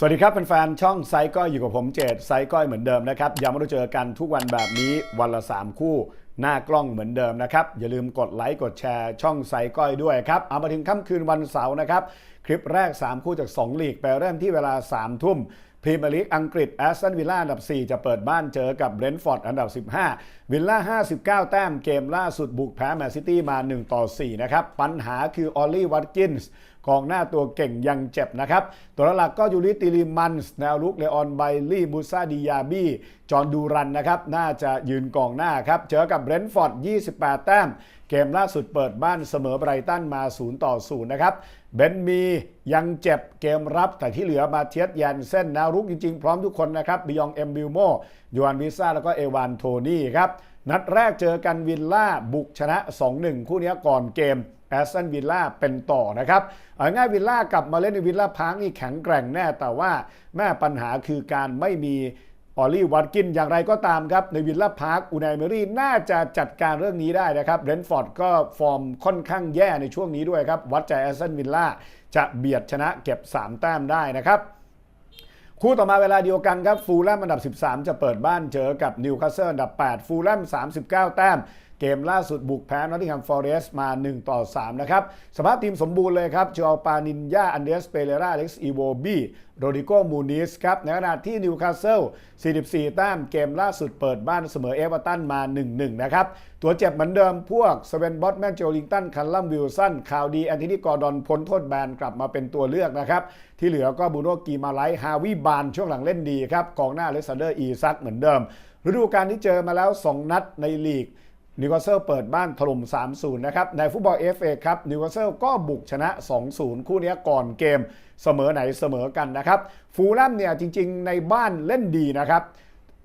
สวัสดีครับแฟนๆช่องไซก้อยอยู่กับผมเจดไซก้อยเหมือนเดิมนะครับยังไม่ได้เจอกันทุกวันแบบนี้วันละ 3 คู่ หน้ากล้องเหมือนเดิมนะครับ อย่าลืมกดไลค์กดแชร์ช่องไซก้อยด้วยครับ เอามาถึงค่ำคืนวันเสาร์นะครับ คลิปแรก 3 คู่จาก 2 ลีกไปเริ่มที่เวลา 3 ทุ่มพรีเมียร์ลีกอังกฤษแอสตันวิลล่าอันดับ 4 จะเปิดบ้านเจอกับเบรนท์ฟอร์ดอันดับ 15 วิลล่า 59 แต้มเกมล่าสุดบุกแพ้แมนซิตี้มา 1 ต่อ 4 นะครับ ปัญหาคือออลลี่วัตกินส์กองหน้าตัวเก่งยังเจ็บนะครับ ตัวหลักก็ยูริติลิมันส์แนวลุกเลออนไบลี่มูซาดิยาบีจอห์นดูรันนะครับ น่าจะยืนกองหน้าครับ เจอกับเบรนท์ฟอร์ด 28 แต้ม เกมล่าสุดเปิดบ้านเสมอไบรตันมา 0 ต่อ 0 นะครับ เบนมียังเจ็บเกมรับแต่ที่เหลือมาเทียสยันเส้นแนวรุกจริงๆ พร้อมทุกคนนะครับบิยองเอ็มบิลโมยูอันวิซ่าแล้วก็เอวานโทนี่ครับนัดแรกเจอกันวิลล่าบุกชนะ 2-1 คู่นี้ก่อนเกม แอสตันวิลล่าเป็นต่อนะครับเอาง่ายวิลล่ากลับมาเล่นในวิลล่าพาร์คนี่แข็งแกร่งแน่ แต่ว่าแม่ปัญหาคือการไม่มีออลลี่วัตกินอย่างไรก็ตามครับ ในวิลล่าพาร์คอูนายเมรี่น่าจะจัดการเรื่องนี้ได้นะครับเรนฟอร์ดก็ฟอร์มค่อนข้างแย่ในช่วงนี้ด้วยครับ วัดใจแอสตันวิลล่าจะเบียดชนะเก็บ 3 แต้มได้นะครับ คู่ต่อมาเวลาเดียวกันครับฟูลแลมอันดับ 13 จะเปิดบ้านเจอกับนิวคาสเซิลอันดับ 8 ฟูลแลม 39 แต้ม เกมล่าสุดบุกแพ้นอตติงแฮมฟอเรสต์มา 1 ต่อ 3 นะครับ สภาพทีมสมบูรณ์เลยครับจอปานินยาอันเดสเปเรราเล็กซ์อีโวบี โรดิโกมูนิสครับในขณะที่นิวคาสเซิล 44 แต้มเกมล่าสุดเปิดบ้านเสมอเอเวอร์ตันมา 1-1 นะครับ ตัวเจ็บเหมือนเดิมพวกสเวนบอตแมนโจลิงตัน คันลัมวิลสันคาวดีแอนโทนีกอร์ดอนพ้นโทษแบนกลับมาเป็นตัวเลือกนะครับ ที่เหลือก็บูโนกีมาไลท์ฮาวิบานช่วงหลังเล่นดีครับกองหน้าเลสซานเดอร์อีซักเหมือนเดิมฤดูกาลที่เจอมาแล้ว 2 นัดในลีก นิวคาสเซิลเปิดบ้านถล่ม 3-0 นะครับ ในฟุตบอล FA ครับนิวคาสเซิลก็บุกชนะ 2-0 คู่นี้ก่อนเกมเสมอไหนเสมอกันนะครับ ฟูลแลมเนี่ยจริง ๆ ในบ้านเล่นดีนะครับ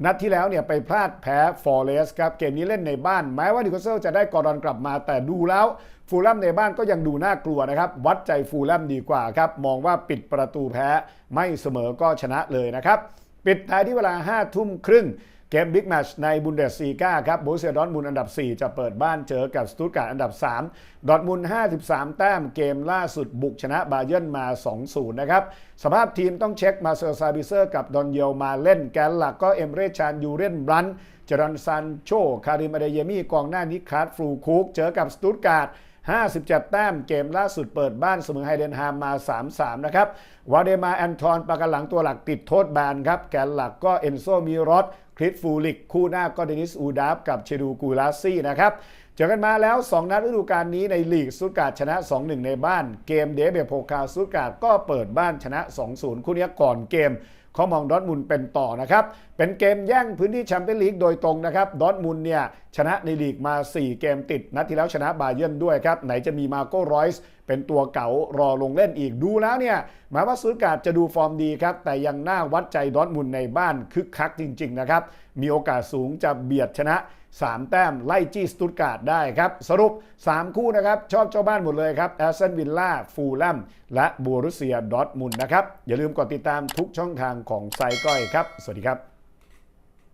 นัดที่แล้วเนี่ยไปพลาดแพ้ฟอร์เรสครับ เกมนี้เล่นในบ้าน แม้ว่านิวคาสเซิลจะได้กอร์ดอนกลับมา แต่ดูแล้วฟูลแลมในบ้านก็ยังดูน่ากลัวนะครับ วัดใจฟูลแลมดีกว่าครับ มองว่าปิดประตูแพ้ไม่เสมอก็ชนะเลยนะครับ ปิดท้ายที่เวลา5ทุ่มครึ่ง เกมบิ๊กแมชในบุนเดสซีกาครับโบเซียดอทมุนอันดับ 4 จะเปิดบ้านเจอกับสตุตการ์ดอันดับ 3 ดอทมุน 53 แต้มเกมล่าสุดบุกชนะบาเยิร์นมา 2-0 นะครับ สภาพทีมต้องเช็คมาเซอร์ซาบิเซอร์กับดอนเยลมาเล่นแกนหลักก็เอมเรชานยูเรนบรันจรันซันโช คาริมอเดเยมี่กองหน้านิคาร์ดฟลูคุกเจอกับสตุตการ์ด 57 แต้มเกมล่าสุดเปิดบ้านเสมอไฮเดนฮามมา 3-3 นะครับวาเดมาแอนทอนประกันหลังตัวหลักติดโทษแบนครับ แกนหลักก็เอนโซมิรอสคริสฟูลิก คู่หน้าก็เดนิสอูดาฟกับเชดูกูลาซี่นะครับเจอกันมาแล้ว 2 นัดฤดูกาลนี้ในลีกสุดการ์ดชนะ 2-1 ในบ้าน เกมเดเบโพคาสุดการ์ดก็เปิดบ้านชนะ 2-0 คู่นี้ก่อนเกม เขามองดอทมุนเป็นต่อนะครับ เป็นเกมแย่งพื้นที่แชมเปี้ยนลีกโดยตรงนะครับดอทมุนเนี่ยชนะในลีกมา 4 เกมติด นัดที่แล้วชนะบาเยิร์นด้วยครับ ไหนจะมีมาโก้รอยส์เป็นตัวเก่ารอลงเล่นอีกดูแล้วเนี่ยหมายว่าซูการ์ดจะดูฟอร์มดีครับ แต่ยังน่าวัดใจดอทมุนในบ้านคึกคักจริง ๆ นะครับ มีโอกาสสูงจะเบียดชนะ 3 แต้มไล่จี้สตุตการ์ดได้ครับ สรุป 3 คู่นะครับ ชอบเจ้าบ้านหมดเลยครับแอสตันวิลล่าฟูลแลมและบัวรุเซียดอร์ทมุนนะครับ อย่าลืมกดติดตามทุกช่องทางของไซก้อยครับ สวัสดีครับ